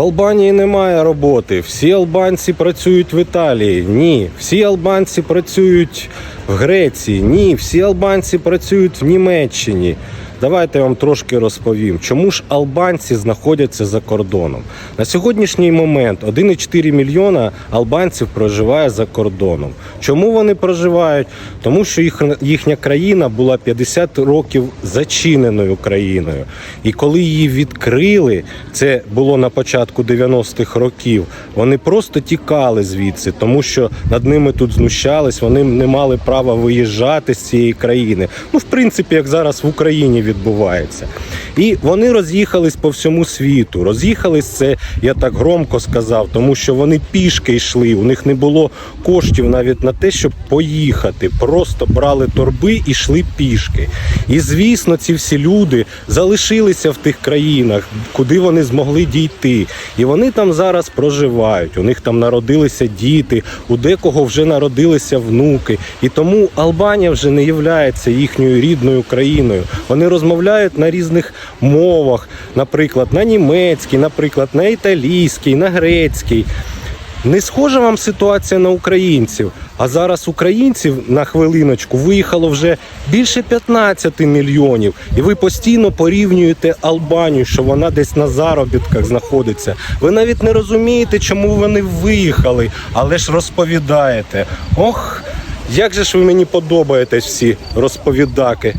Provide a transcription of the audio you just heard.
Албанії немає роботи. Всі албанці працюють в Італії. Ні. Всі албанці працюють в Греції. Ні. Всі албанці працюють в Німеччині. Давайте я вам трошки розповім, чому ж албанці знаходяться за кордоном. На сьогоднішній момент 1,4 мільйона албанців проживає за кордоном. Чому вони проживають? Тому що їх, їхня країна була 50 років зачиненою країною. І коли її відкрили, це було на початку 90-х років, вони просто тікали звідси, тому що над ними тут знущались, вони не мали права виїжджати з цієї країни. Ну, в принципі, як зараз в Україні відбувається. І вони роз'їхались по всьому світу. Роз'їхались це, я так громко сказав, тому що вони пішки йшли. У них не було коштів навіть на те, щоб поїхати. Просто брали торби і йшли пішки. І звісно, ці всі люди залишилися в тих країнах, куди вони змогли дійти. І вони там зараз проживають. У них там народилися діти, у декого вже народилися внуки. І тому Албанія вже не є їхньою рідною країною. Вони розмовляють на різних мовах, наприклад, на німецькій, наприклад, на італійській, на грецькій. Не схожа вам ситуація на українців. А зараз українців на хвилиночку виїхало вже більше 15 мільйонів. І ви постійно порівнюєте Албанію, що вона десь на заробітках знаходиться. Ви навіть не розумієте, чому вони виїхали, але ж розповідаєте. Ох, як же ж ви мені подобаєтесь всі розповідаки.